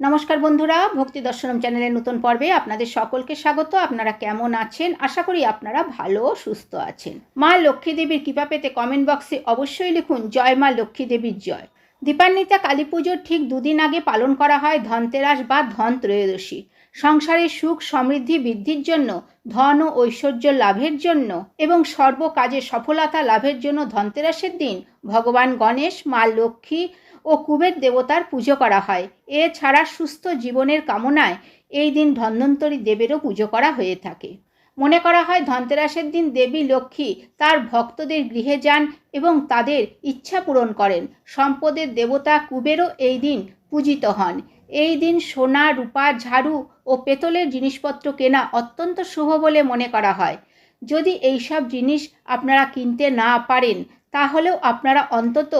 নমস্কার বন্ধুরা, ভক্তি দর্শনম চ্যানেলের নতুন পর্বে আপনাদের সকলকে স্বাগত। আপনারা কেমন আছেন? আশা করি আপনারা ভালো সুস্থ আছেন। মা লক্ষ্মী দেবীর কৃপা পেতে কমেন্ট বক্সে অবশ্যই লিখুন, জয় মা লক্ষ্মী দেবীর জয়। দীপান্বিতা কালী পুজোর ঠিক দুদিন আগে পালন করা হয় ধনতেরাস বা ধন ত্রয়োদশী সংসারে সুখ সমৃদ্ধি বৃদ্ধির জন্য, ধন ও ঐশ্বর্য লাভের জন্য এবং সর্ব কাজে সফলতা লাভের জন্য ধনতেরাসের দিন ভগবান গণেশ, মা লক্ষ্মী ও কুবের দেবতার পুজো করা হয়। এছাড়া সুস্থ জীবনের কামনায় এই দিন ধন্বন্তরী দেবেরও পুজো করা হয়ে থাকে। মনে করা হয় ধনতেরাসের দিন দেবী লক্ষ্মী তার ভক্তদের গৃহে যান এবং তাদের ইচ্ছা পূরণ করেন। সম্পদের দেবতা কুবেরও এই দিন পূজিত হন। এই দিন সোনা, রূপা, ঝাড়ু ও পেতলের জিনিসপত্র কেনা অত্যন্ত শুভ বলে মনে করা হয়। যদি এইসব জিনিস আপনারা কিনতে না পারেন, তাহলেও আপনারা অন্তত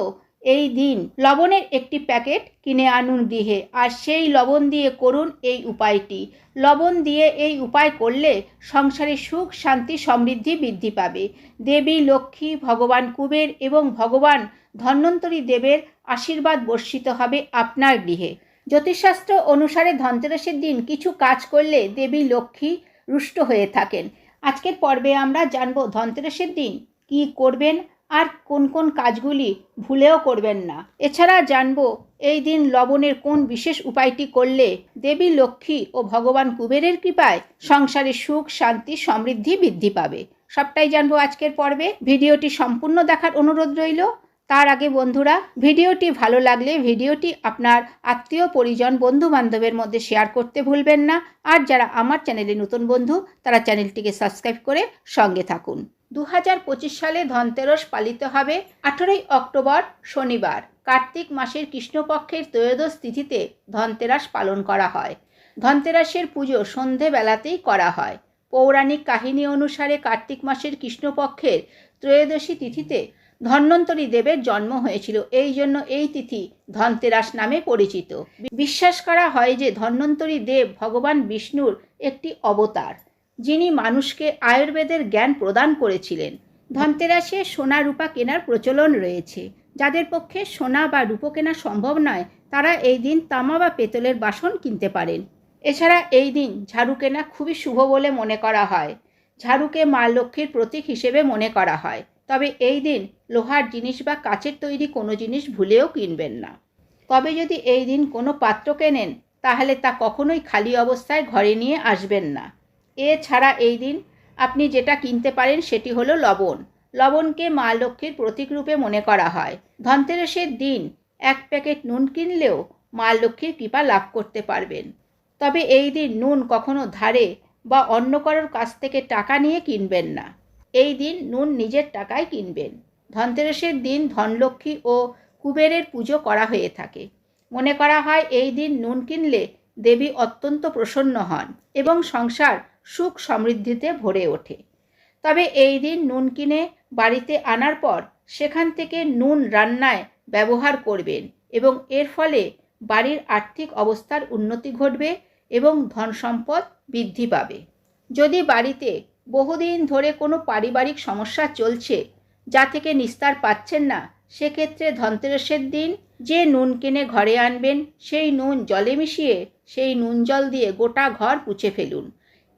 এই দিন লবণের একটি প্যাকেট কিনে আনুন গৃহে আর সেই লবণ দিয়ে করুন এই উপায়টি। লবণ দিয়ে এই উপায় করলে সংসারে সুখ, শান্তি, সমৃদ্ধি বৃদ্ধি পাবে। দেবী, লক্ষ্মী, ভগবান কুবের এবং ভগবান ধন্বন্তরী দেবের আশীর্বাদ বর্ষিত হবে আপনার গৃহে। জ্যোতিষশাস্ত্র অনুসারে ধনতেরাসের দিন কিছু কাজ করলে দেবী লক্ষ্মী রুষ্ট হয়ে থাকেন। আজকের পর্বে আমরা জানব ধনতেরাসের দিন কি করবেন আর কোন কোন কাজগুলি ভুলেও করবেন না। এছাড়া জানব এই দিন লবণের কোন বিশেষ উপায়টি করলে দেবী লক্ষ্মী ও ভগবান কুবেরের কৃপায় সংসারে সুখ, শান্তি, সমৃদ্ধি বৃদ্ধি পাবে। সবটাই জানব আজকের পর্বে। ভিডিওটি সম্পূর্ণ দেখার অনুরোধ রইল। তার আগে বন্ধুরা, ভিডিওটি ভালো লাগলে ভিডিওটি আপনার আত্মীয়, পরিজন বন্ধু বান্ধবের মধ্যে শেয়ার করতে ভুলবেন না। আর যারা আমার চ্যানেলে নতুন বন্ধু, তারা চ্যানেলটিকে সাবস্ক্রাইব করে সঙ্গে থাকুন। দু সালে ধনতেরস পালিত হবে। আঠেরোই অক্টোবর, শনিবার, কার্তিক মাসের কৃষ্ণপক্ষের ত্রয়োদশ তিথিতে ধনতেরাস পালন করা হয়। ধনতেরাসের পুজো সন্ধেবেলাতেই করা হয়। পৌরাণিক কাহিনী অনুসারে কার্তিক মাসের কৃষ্ণপক্ষের ত্রয়োদশী তিথিতে ধন্বন্তরী দেবের জন্ম হয়েছিল। এই জন্য এই তিথি ধনতেরাস নামে পরিচিত। বিশ্বাস করা হয় যে ধন্বন্তরী দেব ভগবান বিষ্ণুর একটি অবতার, যিনি মানুষকে আয়ুর্বেদের জ্ঞান প্রদান করেছিলেন। ধনতেরাসে সোনা রূপা কেনার প্রচলন রয়েছে। যাদের পক্ষে সোনা বা রূপো কেনা সম্ভব নয়, তারা এই দিন তামা বা পেতলের বাসন কিনতে পারেন। এছাড়া এই দিন ঝাড়ু কেনা খুবই শুভ বলে মনে করা হয়। ঝাড়ুকে মা লক্ষ্মীর প্রতীক হিসেবে মনে করা হয়। তবে এই দিন লোহার জিনিস বা কাচের তৈরি কোনো জিনিস ভুলেও কিনবেন না। তবে যদি এই দিন কোনো পাত্র কেনেন, তাহলে তা কখনোই খালি অবস্থায় ঘরে নিয়ে আসবেন না। এছাড়া এই দিন আপনি যেটা কিনতে পারেন সেটি হলো লবণ। লবণকে মা লক্ষ্মীর প্রতীক রূপে মনে করা হয়। ধনতেরাসের দিন এক প্যাকেট নুন কিনলেও মা লক্ষ্মীর কৃপা লাভ করতে পারবেন। তবে এই দিন নুন কখনো ধারে বা অন্য কারোর কাছ থেকে টাকা নিয়ে কিনবেন না। এই দিন নুন নিজের টাকায় কিনবেন। ধনতেরাসের দিন ধনলক্ষ্মী ও কুবেরের পুজো করা হয়ে থাকে। মনে করা হয় এই দিন নুন কিনলে দেবী অত্যন্ত প্রসন্ন হন এবং সংসার সুখ সমৃদ্ধিতে ভরে ওঠে। তবে এই দিন নুন কিনে বাড়িতে আনার পর সেখান থেকে নুন রান্নায় ব্যবহার করবেন এবং এর ফলে বাড়ির আর্থিক অবস্থার উন্নতি ঘটবে এবং ধন সম্পদ বৃদ্ধি পাবে। যদি বাড়িতে বহুদিন ধরে কোনো পারিবারিক সমস্যা চলছে, যা থেকে নিস্তার পাচ্ছেন না। সেক্ষেত্রে ধনতেরাসের দিন যে নুন কিনে ঘরে আনবেন, সেই নুন জলে মিশিয়ে সেই নুন জল দিয়ে গোটা ঘর পুছে ফেলুন।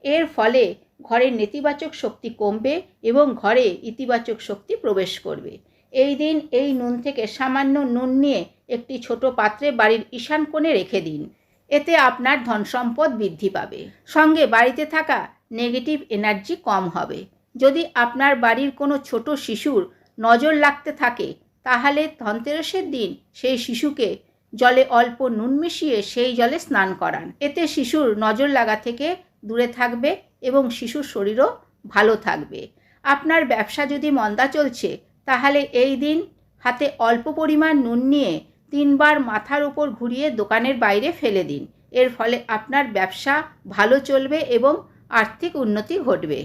এর ফলে ঘরের নেতিবাচক শক্তি কমবে এবং ঘরে ইতিবাচক শক্তি প্রবেশ করবে। এই দিন এই নুন থেকে সামান্য নুন নিয়ে একটি ছোট পাত্রে বাড়ির ঈশান কোণে রেখে দিন। এতে আপনার ধন সম্পদ বৃদ্ধি পাবে। সঙ্গে বাড়িতে থাকা নেগেটিভ এনার্জি কম হবে। যদি আপনার বাড়ির কোনো ছোট শিশুর নজর লাগতে থাকে, তাহলে ধনতেরাসের দিন সেই শিশুকে জলে অল্প নুন মিশিয়ে সেই জলে স্নান করান। এতে শিশুর নজর লাগা থেকে দূরে থাকবে এবং শিশুর শরীরও ভালো থাকবে। আপনার ব্যবসা যদি মন্দা চলছে, তাহলে এই দিন হাতে অল্প পরিমাণ নুন নিয়ে তিনবার মাথার উপর ঘুরিয়ে দোকানের বাইরে ফেলে দিন। এর ফলে আপনার ব্যবসা ভালো চলবে এবং আর্থিক উন্নতি ঘটবে।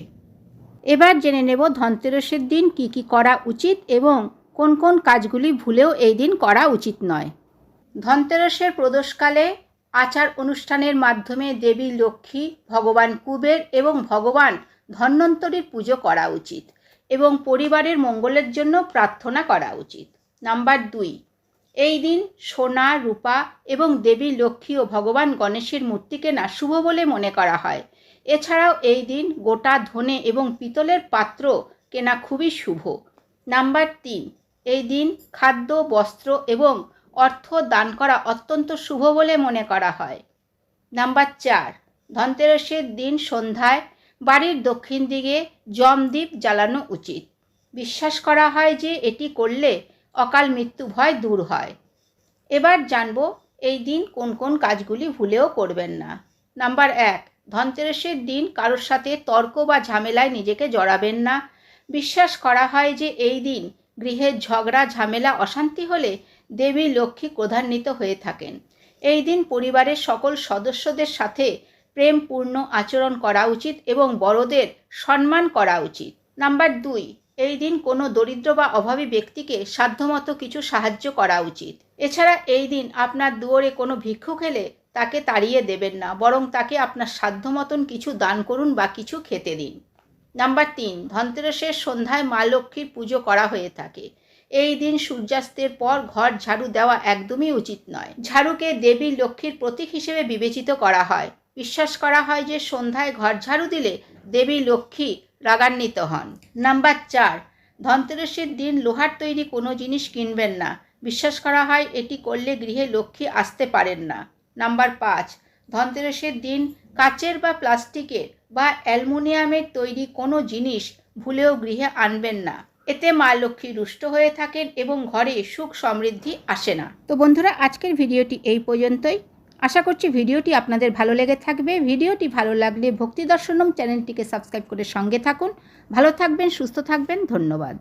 এবার জেনে নেব ধনতেরসের দিন কি কি করা উচিত এবং কোন কোন কাজগুলি ভুলেও এই দিন করা উচিত নয়। ধনতেরসের প্রদোষকালে আচার অনুষ্ঠানের মাধ্যমে দেবী, লক্ষ্মী, ভগবান কুবের এবং ভগবান ধন্বন্তরীর পুজো করা উচিত এবং পরিবারের মঙ্গলের জন্য প্রার্থনা করা উচিত। নাম্বার দুই, এই দিন সোনা, রূপা এবং দেবী, লক্ষ্মী ও ভগবান গণেশের মূর্তি কেনা শুভ বলে মনে করা হয়। এছাড়াও এই দিন গোটা ধনে এবং পিতলের পাত্র কেনা খুবই শুভ। নাম্বার তিন, এই দিন খাদ্য, বস্ত্র এবং অর্থ দান করা অত্যন্ত শুভ বলে মনে করা হয়। নাম্বার চার, ধনতেরসের দিন সন্ধ্যায় বাড়ির দক্ষিণ দিকে জমদ্বীপ জ্বালানো উচিত। বিশ্বাস করা হয় যে এটি করলে অকাল মৃত্যু ভয় দূর হয়। এবার জানব এই দিন কোন কোন কাজগুলি ভুলেও করবেন না। নাম্বার এক ধনতেরসের দিন কারোর সাথে তর্ক বা ঝামেলায় নিজেকে জড়াবেন না। বিশ্বাস করা হয় যে এই দিন গৃহের ঝগড়া, ঝামেলা, অশান্তি হলে দেবী লক্ষ্মী ক্রধান্বিত হয়ে থাকেন। এই দিন পরিবারের সকল সদস্যদের সাথে প্রেমপূর্ণ আচরণ করা উচিত এবং বড়দের সম্মান করা উচিত। নাম্বার দুই, এই দিন কোনো দরিদ্র বা অভাবী ব্যক্তিকে সাধ্যমতো কিছু সাহায্য করা উচিত। এছাড়া এই দিন আপনার দুয়ারে কোনো ভিক্ষুক এলে তাকে তাড়িয়ে দেবেন না, বরং তাকে আপনার সাধ্য মতন কিছু দান করুন বা কিছু খেতে দিন। নাম্বার তিন, ধনতেরসের সন্ধ্যায় মা লক্ষ্মীর পুজো করা হয়ে থাকে। এই দিন সূর্যাস্তের পর ঘর ঝাড়ু দেওয়া একদমই উচিত নয়। ঝাড়ুকে দেবী লক্ষ্মীর প্রতীক হিসেবে বিবেচিত করা হয়। বিশ্বাস করা হয় যে সন্ধ্যায় ঘর ঝাড়ু দিলে দেবী লক্ষ্মী রাগান্বিত হন। নাম্বার চার, ধনতেরসের দিন লোহার তৈরি কোনো জিনিস কিনবেন না। বিশ্বাস করা হয় এটি করলে গৃহে লক্ষ্মী আসতে পারেন না। নাম্বার পাঁচ, ধনতেরসের দিন কাচের বা প্লাস্টিকের বা অ্যালুমিনিয়ামের তৈরি কোনো জিনিস ভুলেও গৃহে আনবেন না। এতে মা লক্ষ্মী রুষ্ট হয়ে থাকেন এবং ঘরে সুখ সমৃদ্ধি আসে না। তো বন্ধুরা, আজকের ভিডিওটি এই পর্যন্তই। আশা করছি ভিডিওটি আপনাদের ভালো লেগে থাকবে। ভিডিওটি ভালো লাগলে ভক্তি দর্শনম চ্যানেলটিকে সাবস্ক্রাইব করে সঙ্গে থাকুন। ভালো থাকবেন, সুস্থ থাকবেন। ধন্যবাদ।